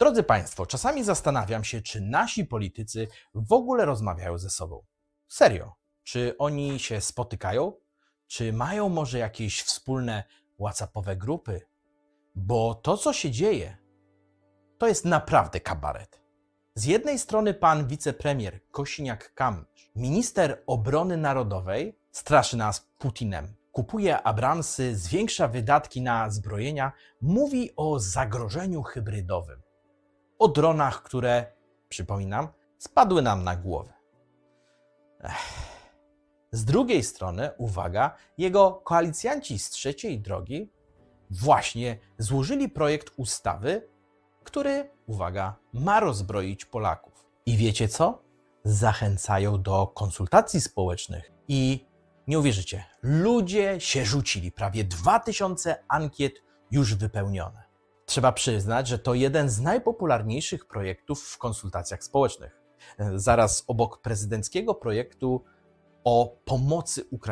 Drodzy Państwo, czasami zastanawiam się, czy nasi politycy w ogóle rozmawiają ze sobą. Serio. Czy oni się spotykają? Czy mają może jakieś wspólne WhatsAppowe grupy? Bo to, co się dzieje, to jest naprawdę kabaret. Z jednej strony pan wicepremier Kosiniak-Kamysz, minister obrony narodowej, straszy nas Putinem, kupuje Abramsy, zwiększa wydatki na zbrojenia, mówi o zagrożeniu hybrydowym, o dronach, które, przypominam, spadły nam na głowę. Ech. Z drugiej strony, uwaga, jego koalicjanci z trzeciej drogi właśnie złożyli projekt ustawy, który, uwaga, ma rozbroić Polaków. I wiecie co? Zachęcają do konsultacji społecznych i nie uwierzycie, ludzie się rzucili. Prawie 2000 ankiet już wypełnione. Trzeba przyznać, że to jeden z najpopularniejszych projektów w konsultacjach społecznych. Zaraz obok prezydenckiego projektu o pomocy Ukrainie.